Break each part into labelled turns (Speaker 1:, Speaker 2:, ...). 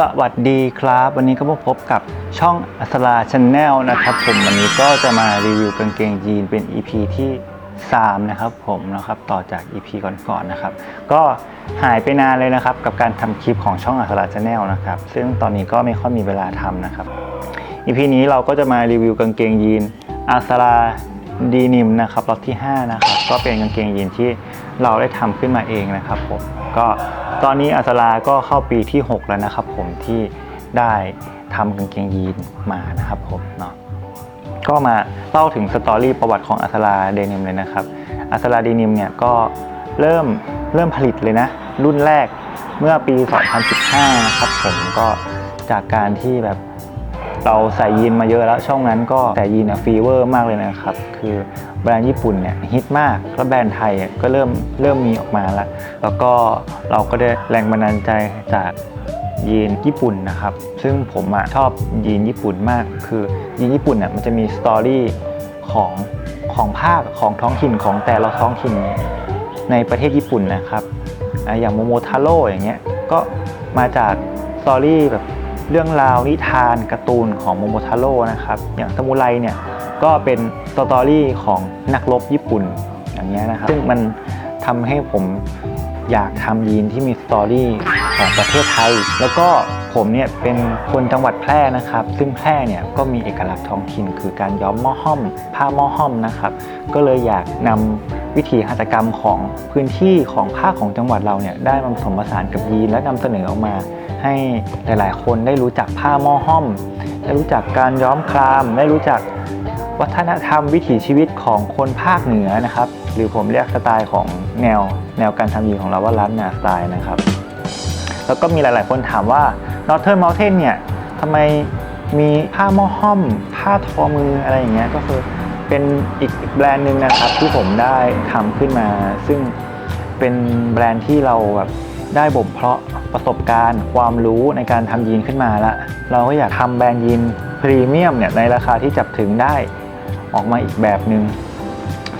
Speaker 1: สวัสดีครับ วันนี้ก็มาพบกับช่องอัสราช n แนลนะครับผมวันนี้ก็จะมารีวิวกางเกงยีนเป็น EP ที่ 3 นะครับผมนะครับต่อจาก EP ก่อนๆนะครับ ก็หายไปนานเลยนะครับกับการทำคลิปของช่องอัสราช n แนลนะครับ ซึ่งตอนนี้ก็ไม่ค่อยมีเวลาทำนะครับ EP นี้เราก็จะมารีวิวกางเกงยีนอาสราดีนิมนะครับล็อตที่ 5 นะครับ ก็เป็นกางเกงยีนที่เราได้ทำขึ้นมาเองนะครับผมก็ ตอนนี้อาสราก็เข้าปีที่ 6 แล้วนะครับผมที่ได้ทำกางเกงยีนมานะครับผมเนาะก็มาเล่าถึงสตอรี่ประวัติของอาสราเดนิมเลยนะครับอาสราเดนิมเนี่ยก็เริ่มเริ่มผลิตเลยนะ รุ่นแรกเมื่อปี 2015นะครับผมก็จากการที่แบบเราใส่ยีนมาเยอะแล้วช่องนั้นก็ใส่ยีนฟีเวอร์มากเลยนะครับ คือ แบรนด์ญี่ปุ่นเนี่ยฮิตมากแล้วแบรนด์ไทยก็เริ่มเริ่มมีออกมาแล้ว แล้วก็เราก็ได้แรงบันดาลใจจากยีนญี่ปุ่นนะครับ ซึ่งผมอะชอบยีนญี่ปุ่นมาก คือยีนญี่ปุ่นเนี่ยมันจะมีสตอรี่ของของภาคของท้องถิ่นของแต่ละท้องถิ่นในประเทศญี่ปุ่นนะครับอะอย่างโมโมทาโร่อย่างเงี้ยก็มาจากสตอรี่แบบเรื่องราวนิทานการ์ตูนของโมโมทาโร่นะครับ อย่างซามูไรเนี่ย ก็เป็นสตอรี่ของนักรบญี่ปุ่นอย่างเงี้ยนะครับซึ่งมันทำให้ผมอยากทำยีนที่มีสตอรี่ของประเทศไทย แล้วก็ผมเนี่ยเป็นคนจังหวัดแพร่นะครับ ซึ่งแพร่เนี่ยก็มีเอกลักษณ์ท้องถิ่น คือการย้อมหม้อห้อม ผ้าหม้อห้อมนะครับ ก็เลยอยากนำวิถีหัตถกรรมของพื้นที่ของภาคของจังหวัดเราเนี่ยได้มาผสมผสานกับยีนและนำเสนอออกมาให้หลาย ๆ คนได้รู้จักผ้าหม้อห้อม ได้รู้จักการย้อมคราม ได้รู้จัก วัฒนธรรมวิถีชีวิตของคนภาคเหนือนะครับ หรือผมเรียกสไตล์ของแนวแนวการทำยีนของเราว่าล้านนาสไตล์นะครับ แล้วก็มีหลายๆ คนถามว่า Northern Mountain เนี่ยทำไมมีผ้าหม้อห้อม ผ้าทอมืออะไรอย่างเงี้ยก็คือเป็นอีกแบรนด์หนึ่งนะครับที่ผมได้ทำขึ้นมา ซึ่งเป็นแบรนด์ที่เราแบบได้บ่มเพาะประสบการณ์ ความรู้ในการทำยีนขึ้นมาละเราก็อยากทำแบรนด์ยีนพรีเมียมเนี่ยในราคาที่จับถึงได้ ออกมาอีกแบบหนึ่ง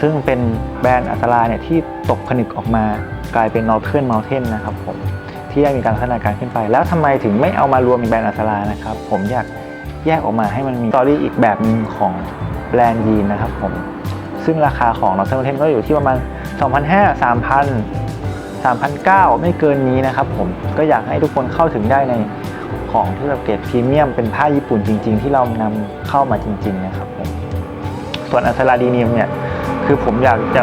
Speaker 1: ซึ่งเป็นแบรนด์อัตราเนี่ยที่ตกผนึกออกมากลายเป็น Northern Mountain นะครับผมที่ได้มีการพัฒนาการขึ้นไป แล้วทำไมถึงไม่เอามารวมในแบรนด์อัสรานะครับ ผมอยากแยกออกมาให้มันมีสตอรี่อีกแบบหนึ่งของแบรนด์ยีนนะครับผมซึ่งราคาของ n o r t h e r n Mountain ก็อยู่ที่ประมาณ 2,500 3,000 3,900ไม่เกินนี้นะครับผมก็อยากให้ทุกคนเข้าถึงได้ในของที่แบบเกรดพรีเมียมเป็นผ้าญี่ปุ่นจริง ๆ ที่เรานำเข้ามาจริง ๆ นะครับผม ส่วนอัสราดีนิมเนี่ยคือผมอยากจะ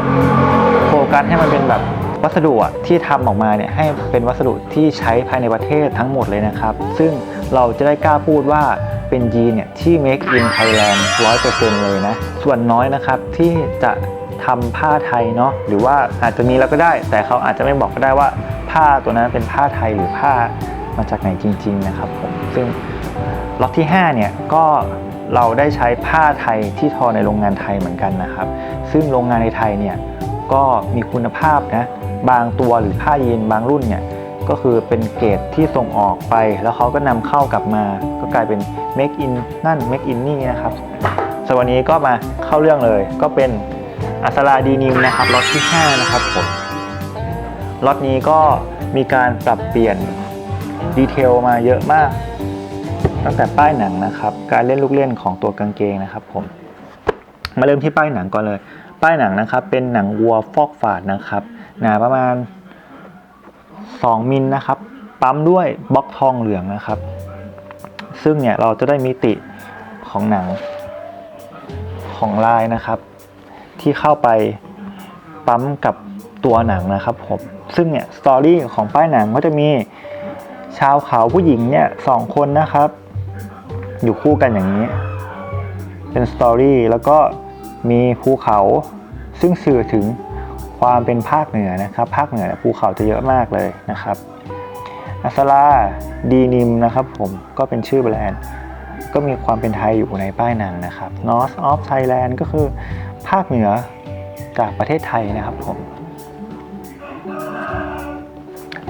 Speaker 1: โฟกัสให้มันเป็นแบบวัสดุที่ทำออกมาเนี่ยให้เป็นวัสดุที่ใช้ภายในประเทศทั้งหมดเลยนะครับ ซึ่งเราจะได้กล้าพูดว่าเป็นยีนเนี่ยที่ make in Thailand 100%เลยนะ ส่วนน้อยนะครับที่จะทำผ้าไทยเนาะหรือว่าอาจจะมีแล้วก็ได้ แต่เขาอาจจะไม่บอกก็ได้ว่าผ้าตัวนั้นเป็นผ้าไทยหรือผ้ามาจากไหนจริง ๆ นะครับผมซึ่งล็อตที่ 5 เนี่ยก็ เราได้ใช้ผ้าไทยที่ทอในโรงงานไทยเหมือนกันนะครับ ซึ่งโรงงานในไทยเนี่ยก็มีคุณภาพนะบางตัวหรือผ้ายีนบางรุ่นเนี่ยก็คือเป็นเกรดที่ส่งออกไป แล้วเขาก็นำเข้ากลับมา ก็กลายเป็น make in นั่น make in นี่นะครับสวันนี้ก็มาเข้าเรื่องเลย ก็เป็นอัสราดีนิมนะครับล็อตที่ 5 นะครับผมล็อตนี้ก็มีการปรับเปลี่ยนดีเทลมาเยอะมาก ตั้งแต่ป้ายหนังนะครับ การเล่นลูกเล่นของตัวกางเกงนะครับผม มาเริ่มที่ป้ายหนังก่อนเลย ป้ายหนังนะครับ เป็นหนังวัวฟอกฝาดนะครับ หนาประมาณ 2 มิลนะครับ ปั๊มด้วยบล็อกทองเหลืองนะครับ ซึ่งเนี่ยเราจะได้มิติของหนังของลายนะครับ ที่เข้าไปปั๊มกับตัวหนังนะครับผมซึ่งเนี่ยสตอรี่ของป้ายหนังก็จะมีชาวเขาผู้หญิงเนี่ยสองคนนะครับ อยู่คู่กันอย่างนี้ เป็นสตอรี่แล้วก็มีภูเขาซึ่งสื่อถึงความเป็นภาคเหนือนะครับภาคเหนือภูเขาจะเยอะมากเลยนะครับอัสลาดีนิมนะครับผมก็เป็นชื่อแบรนด์ ก็มีความเป็นไทยอยู่ในป้ายหนังนะครับ North of Thailand ก็คือภาคเหนือจากประเทศไทยนะครับผม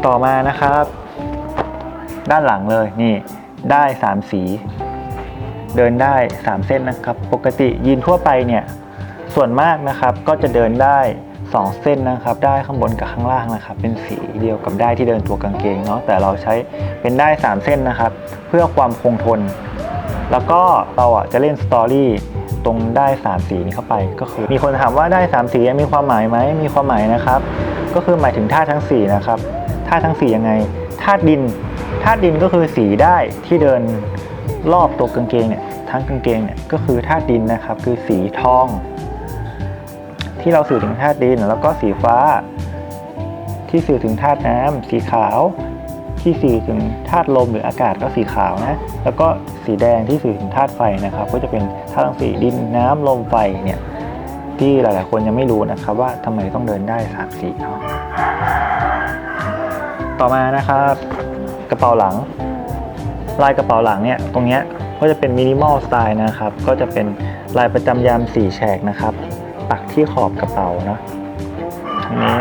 Speaker 1: ต่อมานะครับ ด้านหลังเลยนี่ได้ 3 สี เดินได้ 3 เส้นนะครับ ปกติยีนทั่วไปเนี่ยส่วนมากนะครับก็จะเดินได้ 2 เส้นนะครับ ได้ข้างบนกับข้างล่างนะครับ เป็นสีเดียวกับได้ที่เดินตัวกางเกงเนาะแต่เราใช้เป็นได้ 3 เส้นนะครับ เพื่อความคงทน แล้วก็เราอะจะเล่นสตอรี่ตรงได้ 3 สีนี้เข้าไป ก็คือมีคนถามว่าได้ 3 สีมีความหมายไหมมีความหมายนะครับ ก็คือหมายถึงธาตุทั้ง4นะครับธาตุทั้ง4ยังไงธาตุดินธาตุดินก็คือสีได้ที่เดิน รอบตัวกางเกงเนี่ยทั้งกางเกงเนี่ยก็คือธาตุดินนะครับ คือสีทอง ที่เราสื่อถึงธาตุดิน แล้วก็สีฟ้า ที่สื่อถึงธาตุน้ำสีขาว ที่สื่อถึงธาตุลมหรืออากาศก็สีขาวนะแล้วก็สีแดงที่สื่อถึงธาตุไฟนะครับ ก็จะเป็นธาตุทั้งสีดินน้ำลมไฟเนี่ยที่หลาย ๆ คนยังไม่รู้นะครับว่าทำไมต้องเดินได้สามสีเนาะต่อมานะครับ กระเป๋าหลัง ลายกระเป๋าหลังเนี่ยตรงเนี้ยก็จะเป็นมินิมอลสไตล์นะครับ ก็จะเป็นลายประจำยามสีแฉกนะครับ ปักที่ขอบกระเป๋านะอันนี้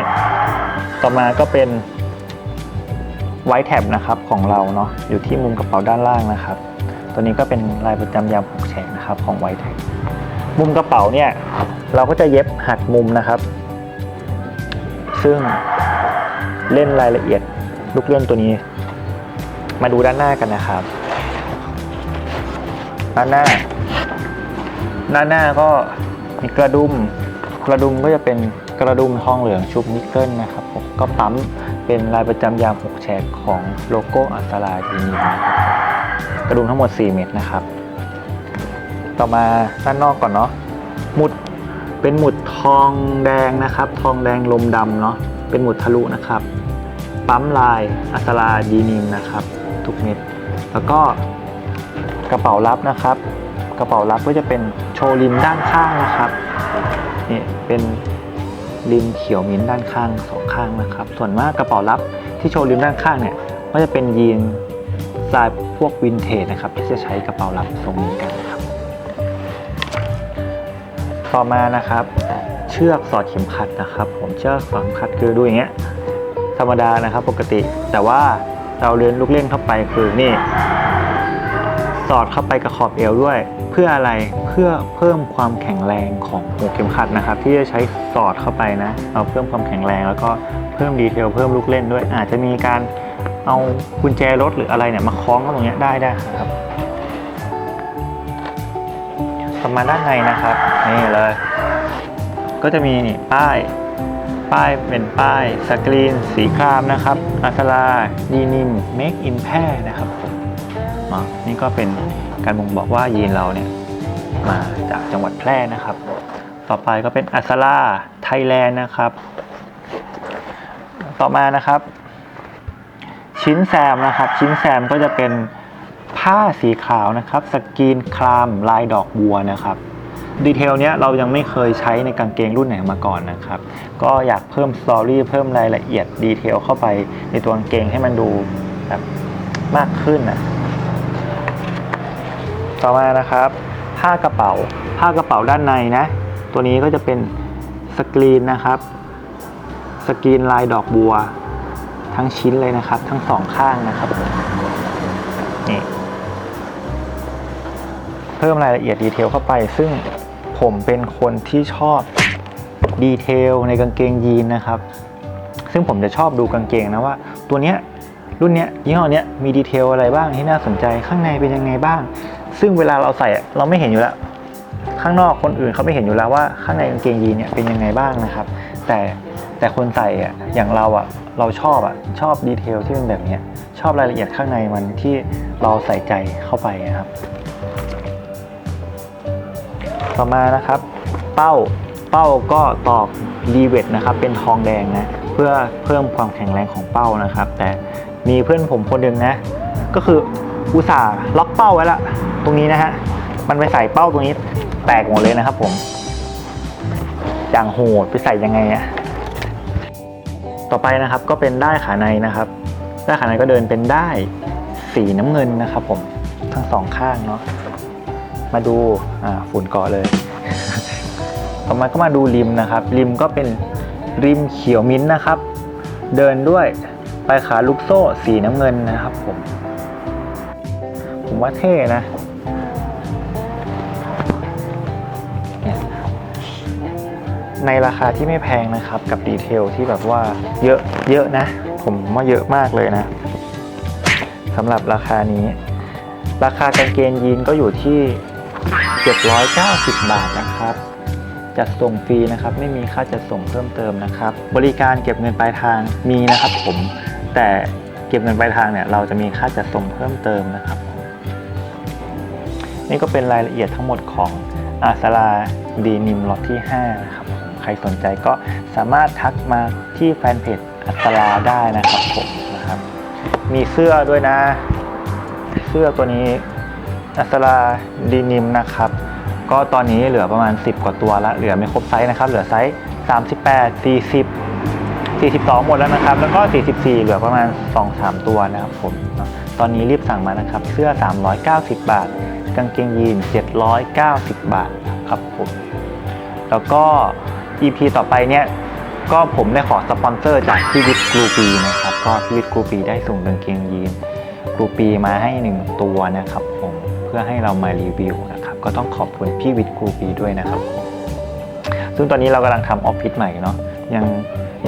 Speaker 1: ต่อมาก็เป็นไวท์แท็บนะครับของเราเนาะอยู่ที่มุมกระเป๋าด้านล่างนะครับ ตัวนี้ก็เป็นลายประจำยามหกแฉกนะครับของไวท์แท็บมุมกระเป๋าเนี่ยเราก็จะเย็บหักมุมนะครับ ซึ่งเล่นรายละเอียดลูกเล่นตัวนี้ มาดูด้านหน้ากันนะครับ ด้านหน้า ด้านหน้าก็มีกระดุม กระดุมก็จะเป็นกระดุมทองเหลืองชุบนิกเกิลนะครับผมก็ปั๊มเป็นลายประจำยาม6แฉกของโลโก้อัสลาทีนีนะครับกระดุมทั้งหมด 4 เม็ดนะครับ ต่อมาด้านนอกก่อนเนาะหมุดเป็นหมุดทองแดงนะครับ ทองแดงลมดำเนาะเป็นหมุดทะลุนะครับ ปั๊มลายอัสลาดีนิมนะครับ ทุกเม็ดแล้วก็กระเป๋ารับนะครับ กระเป๋ารับก็จะเป็นโชว์ริมด้านข้างนะครับนี่เป็นริมเขียวมิ้นด้านข้างสองข้างนะครับ ส่วนมากกระเป๋ารับที่โชว์ริมด้านข้างเนี่ยก็จะเป็นยีนสไตล์พวกวินเทจนะครับที่จะใช้กระเป๋ารับทรงนี้กันนะครับ ต่อมานะครับ เชือกสอดเข็มขัดนะครับ ผมเชือกสอดเข็มขัดคือดูอย่างเงี้ยธรรมดานะครับปกติแต่ว่า เราเรียนลูกเล่นเข้าไปคือนี่ สอดเข้าไปกับขอบเอวด้วย เพื่ออะไรเพื่อเพิ่มความแข็งแรงของหัวเข็มขัดนะครับ ที่จะใช้สอดเข้าไปนะเอาเพิ่มความแข็งแรงแล้วก็เพิ่มดีเทลเพิ่มลูกเล่นด้วย อาจจะมีการเอากุญแจรถหรืออะไรเนี่ยมาคล้องตรงเนี้ยได้ได้ครับต่อมาด้านในนะครับนี่เลย ก็จะมีนี่ป้าย ป้ายเป็นป้ายสกรีน สีครามนะครับอัสลาดีนิมเมคอินแพรนะครับนี่ก็เป็นการบ่งบอกว่ายีนเราเนี่ยมาจากจังหวัดแพร่นะครับ ต่อไปก็เป็นอัสลาไทยแลนด์นะครับ ต่อมานะครับ ชิ้นแซมนะครับ ชิ้นแซมก็จะเป็นผ้าสีขาวนะครับ สกรีนครามลายดอกบัวนะครับ ดีเทลเนี้ยเรายังไม่เคยใช้ในกางเกงรุ่นไหนมาก่อนนะครับ ก็อยากเพิ่มสตอรี่เพิ่มรายละเอียดดีเทลเข้าไปในตัวกางเกงให้มันดูแบบมากขึ้นนะต่อมานะครับ ผ้ากระเป๋า ผ้ากระเป๋าด้านในนะ ตัวนี้ก็จะเป็นสกรีนนะครับ สกรีนลายดอกบัว ทั้งชิ้นเลยนะครับ ทั้งสองข้างนะครับนี่เพิ่มรายละเอียดดีเทลเข้าไปซึ่ง ผมเป็นคนที่ชอบดีเทลในกางเกงยีนนะครับ ซึ่งผมจะชอบดูกางเกงนะว่า ตัวเนี้ยรุ่นเนี้ยยี่ห้อเนี้ยมีดีเทลอะไรบ้างที่น่าสนใจข้างในเป็นยังไงบ้าง ซึ่งเวลาเราใส่เราไม่เห็นอยู่แล้ว ข้างนอกคนอื่นเขาไม่เห็นอยู่แล้วว่าข้างในกางเกงยีนเนี่ยเป็นยังไงบ้างนะครับ แต่แต่คนใส่อะอย่างเราอะเราชอบอะชอบดีเทลที่เป็นแบบเนี้ยชอบรายละเอียดข้างในมันที่เราใส่ใจเข้าไปนะครับ ต่อมานะครับ เป้าเป้าก็ตอกรีเวทนะครับ เป็นทองแดงนะเพื่อเพิ่มความแข็งแรงของเป้านะครับ แต่มีเพื่อนผมคนหนึ่งนะ ก็คืออุตส่าห์ล็อกเป้าไว้ละตรงนี้นะฮะมันไปใส่เป้าตรงนี้แตกหมดเลยนะครับผมอย่างโหดไปใส่ยังไงอะต่อไปนะครับก็เป็นได้ขาในนะครับได้ขาในก็เดินเป็นได้สีน้ำเงินนะครับผมทั้งสองข้างเนาะ มาดูอ่าฝุ่นเกาะเลย ต่อมาก็มาดูริมนะครับ ริมก็เป็นริมเขียวมิ้นท์นะครับ เดินด้วยปลายขาลูกโซ่สีน้ำเงินนะครับผม ผมว่าเท่นะในราคาที่ไม่แพงนะครับกับดีเทลที่แบบว่าเยอะเยอะนะ ผมว่าเยอะมากเลยนะสำหรับราคานี้ ราคากางเกงยีนก็อยู่ที่ 790 บาทนะครับ จัดส่งฟรีนะครับ ไม่มีค่าจัดส่งเพิ่มเติมนะครับ บริการเก็บเงินปลายทางมีนะครับ ผม แต่เก็บเงินปลายทางเนี่ยเราจะมีค่าจัดส่งเพิ่มเติมนะครับ นี่ก็เป็นรายละเอียดทั้งหมดของอาสลาดีนิมล็อตที่ 5 นะครับผมใครสนใจก็สามารถทักมาที่แฟนเพจอัสลาได้นะครับผมนะครับ มีเสื้อด้วยนะ เสื้อตัวนี้ อัสลาดีนิมนะครับ ก็ตอนนี้เหลือประมาณ 10 กว่าตัวละเหลือไม่ครบไซส์นะครับเหลือไซส์ 38 40 42 หมดแล้วนะครับ แล้วก็ 44 เหลือประมาณ 2-3 ตัวนะครับผม ตอนนี้รีบสั่งมานะครับ เสื้อ 390 บาท กางเกงยีน 790 บาทครับผม แล้วก็ EP ต่อไปเนี่ย ก็ผมได้ขอสปอนเซอร์จากพี่วิทย์กรูปีนะครับ ก็พี่วิทย์กรูปีได้ส่งกางเกงยีนกรูปีมาให้หนึ่งตัวนะครับผ พื่อให้เรามารีวิวนะครับก็ต้องขอบคุณพี่วิทย์ครูปีด้วยนะครับ ซึ่งตอนนี้เรากำลังทำออฟฟิศใหม่เนาะยัง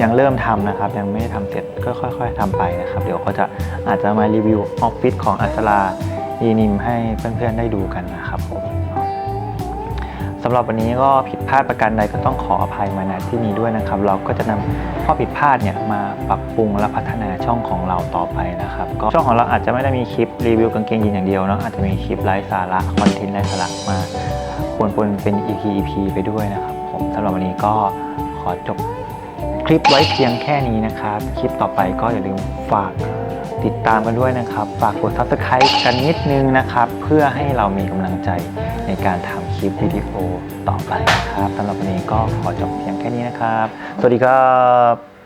Speaker 1: ยังเริ่มทำนะครับ ยังไม่ได้ทำเสร็จก็ค่อยๆทำไปนะครับ เดี๋ยวก็จะอาจจะมารีวิวออฟฟิศของอัสลาอีนิมให้เพื่อนๆได้ดูกันนะครับผมำหรับวันนี้ก็ผิดพลาดประการใดก็ต้องขออภัยมาณที่นี้ด้วยนะครับ เราก็จะนำข้อผิดพลาดเนี่ยมาปรับปรุงและพัฒนาช่องของเราต่อไปนะครับ ก็ช่องของเราอาจจะไม่ได้มีคลิปรีวิวกางเกงยีนอย่างเดียวเนาะอาจจะมีคลิปไร้สาระคอนเทนต์ไร้สาระมาปนๆเป็น EP EP ไปด้วยนะครับ ผมสำหรับวันนี้ก็ขอจบคลิปไว้เพียงแค่นี้นะครับ คลิปต่อไปก็อย่าลืมฝากติดตามกันด้วยนะครับ ฝากกด subscribe กันนิดนึงนะครับ เพื่อให้เรามีกำลังใจในการทำ คลิปวิดีโอต่อไปนะครับสำหรับวันนี้ก็ขอจบเพียงแค่นี้นะครับ สวัสดีครับ